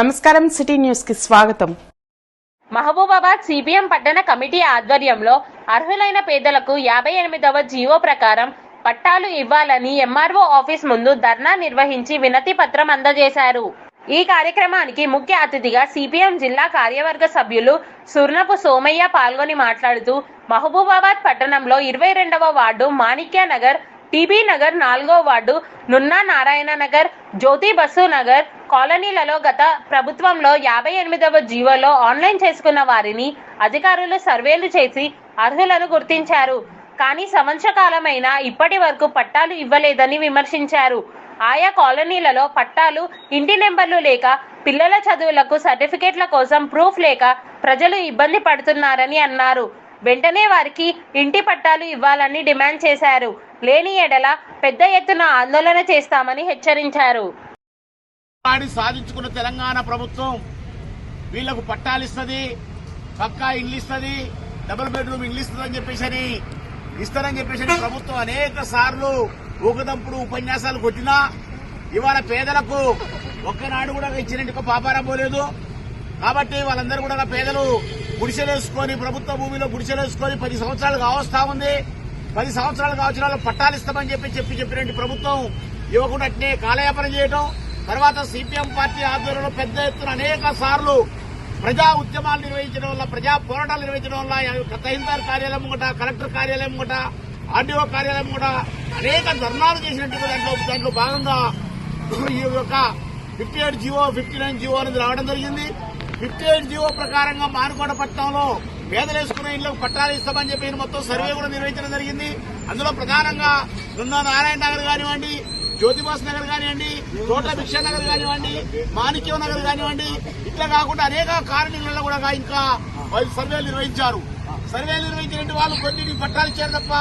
నమస్కారం సిటీ న్యూస్కి స్వాగతం. మహబూబాబాద్ సిపిఎం పట్టణ కమిటీ ఆధ్వర్యంలో అర్హులైన పేదలకు యాభై ఎనిమిదవ జీవో ప్రకారం పట్టాలు ఇవ్వాలని ఎంఆర్ఓ ఆఫీస్ ముందు ధర్నా నిర్వహించి వినతి పత్రం అందజేశారు. ఈ కార్యక్రమానికి ముఖ్య అతిథిగా సిపిఎం జిల్లా కార్యవర్గ సభ్యులు సుర్నపు సోమయ్య పాల్గొని మాట్లాడుతూ మహబూబాబాద్ పట్టణంలో ఇరవై రెండవ వార్డు మాణిక్య నగర్ టీబీ నగర్ నాలుగో వార్డు నున్నా నారాయణ నగర్ జ్యోతి బసు నగర్ కాలనీలలో గత ప్రభుత్వంలో యాభై ఎనిమిదవ జీవోలో ఆన్లైన్ చేసుకున్న వారిని అధికారులు సర్వేలు చేసి అర్హులను గుర్తించారు. కానీ సంవత్సర కాలమైన ఇప్పటి వరకు పట్టాలు ఇవ్వలేదని విమర్శించారు. ఆయా కాలనీలలో పట్టాలు ఇంటి నెంబర్లు లేక పిల్లల చదువులకు సర్టిఫికేట్ల కోసం ప్రూఫ్ లేక ప్రజలు ఇబ్బంది పడుతున్నారని అన్నారు. వెంటనే వారికి ఇంటి పట్టాలు ఇవ్వాలని డిమాండ్ చేశారు. లేని ఎడల పెద్ద ఎత్తున ఆందోళన చేస్తామని హెచ్చరించారు. సాధించుకున్న తెలంగాణ ప్రభుత్వం వీళ్ళకు పట్టాలు ఇస్తుంది పక్కా ఇల్లు ఇస్తుంది డబుల్ బెడ్రూమ్ ఇల్లు ఇస్తుంది అని చెప్పేసి అని ఇస్తారని చెప్పేసి అని ప్రభుత్వం అనేక సార్లు ఊకదంపుడు ఉపన్యాసాలు కొట్టినా ఇవాళ పేదలకు ఒక్కనాడు కూడా ఇచ్చినట్టు పాపారం పాపారా పోలేదు. కాబట్టి వాళ్ళందరూ కూడా పేదలు గుడిసెలేసుకొని ప్రభుత్వ భూమిలో గుడిసెలేసుకొని పది సంవత్సరాలు కావస్తా ఉంది. పది సంవత్సరాలు కావచ్చిన వాళ్ళు పట్టాలు ఇస్తామని చెప్పి చెప్పి చెప్పినట్టు ప్రభుత్వం ఇవ్వకుండానే అట్నే కాలయాపన చేయడం తర్వాత సిపిఎం పార్టీ ఆధ్వర్యంలో పెద్ద ఎత్తున అనేక సార్లు ప్రజా ఉద్యమాలు నిర్వహించడం వల్ల ప్రజా పోరాటాలు నిర్వహించడం వల్ల తహసీల్దార్ కార్యాలయం కూడా కలెక్టర్ కార్యాలయం కూడా ఆర్డీఓ కార్యాలయం కూడా అనేక ధర్నాలు చేసినట్టు దాంట్లో దాంట్లో భాగంగా ఈ యొక్క fifty eight GO fifty nine GO అనేది రావడం జరిగింది. ఫిఫ్టీ ఎయిట్ జీవో ప్రకారంగా మానుకోట పట్టణంలో పేదలు వేసుకునే ఇళ్ళకు పట్టాలు ఇస్తామని చెప్పి మొత్తం సర్వే కూడా నిర్వహించడం జరిగింది. అందులో ప్రధానంగా బృందా నారాయణ నగర్ కానివ్వండి జ్యోతిబాస్ నగర్ కానివ్వండి తోట భిక్ష నగర్ కానివ్వండి మాణిక్యం నగర్ కానివ్వండి ఇట్లా కాకుండా అనేక కాలనీలలో కూడా ఇంకా వాళ్ళు సర్వేలు నిర్వహించారు. సర్వేలు నిర్వహించినట్టు వాళ్ళు కొన్ని పట్టాలు ఇచ్చారు తప్ప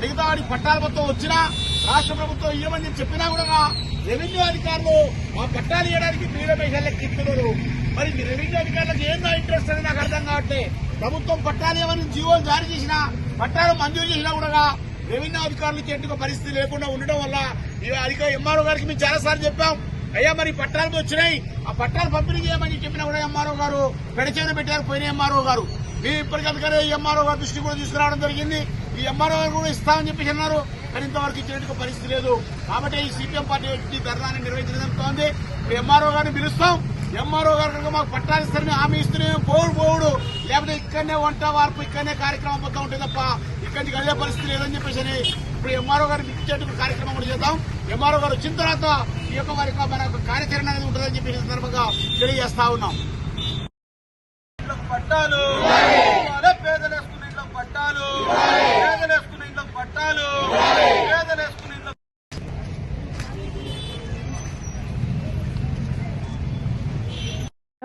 మిగతా వాడికి పట్టాలు మొత్తం వచ్చినా రాష్ట్ర ప్రభుత్వం ఇవ్వమని చెప్పినా కూడా రెవెన్యూ అధికారులు ఆ పట్టాలు ఇవ్వడానికి ప్రియమేషాలకు ఇస్తున్నారు మరి ఈ రెవెన్యూ అధికారులకు ఏందో ఇంట్రెస్ట్ అని నాకు అర్థం కావట్లే. ప్రభుత్వం పట్టాలు ఏమని జీవోలు జారీ చేసినా పట్టాలు మంజూరు చేసినా కూడా రెవెన్యూ అధికారులు చెట్టుకు పరిస్థితి లేకుండా ఉండడం వల్ల అధిక అధికారి ఎంఆర్ఓ గారికి మేము చాలా సార్లు చెప్పాం. అయ్యా మరి పట్టాలు వచ్చినాయి. ఆ పట్టాలు పంపిణీ చేయమని చెప్పినా కూడా ఎంఆర్ఓ గారు పెడచేన పెట్టారు పోయిన ఎంఆర్ఓ గారు. మీ ఇప్పటికీ ఎంఆర్ఓ గారి దృష్టి కూడా తీసుకురావడం జరిగింది. ఈ ఎంఆర్ఓ గారు కూడా ఇస్తామని చెప్పేసి అన్నారు. కానీ ఇంతవరకు ఇచ్చేందుకు పరిస్థితి లేదు. కాబట్టి ఈ సిపిఎం పార్టీ వచ్చి ధర్నాన్ని నిర్వహించడం జరుగుతోంది. ఎంఆర్ఓ గారిని పిలుస్తాం. ఎంఆర్ఓ గారు కనుక మాకు పట్టాలిస్తారని హామీ ఇస్తూనే పోడు పోడు లేకపోతే ఇక్కడనే వంట వార్పు ఇక్కడనే కార్యక్రమం మొత్తం ఉంటుంది తప్ప ఇక్కడికి వెళ్ళే పరిస్థితి లేదని చెప్పేసి ఇప్పుడు ఎంఆర్ఓ గారికి ఇచ్చేటువంటి కార్యక్రమం కూడా చేద్దాం. ఎంఆర్ఓ గారు వచ్చిన తర్వాత ఈ యొక్క వారి యొక్క మన కార్యాచరణ అనేది ఉంటుందని చెప్పి సందర్భంగా తెలియజేస్తా ఉన్నాం. పట్టాలు. అదే పేదలు పట్టాలు పేదలు వేసుకున్న ఇంట్లో పట్టాలు పేదలు వేసుకున్న ఇంట్లో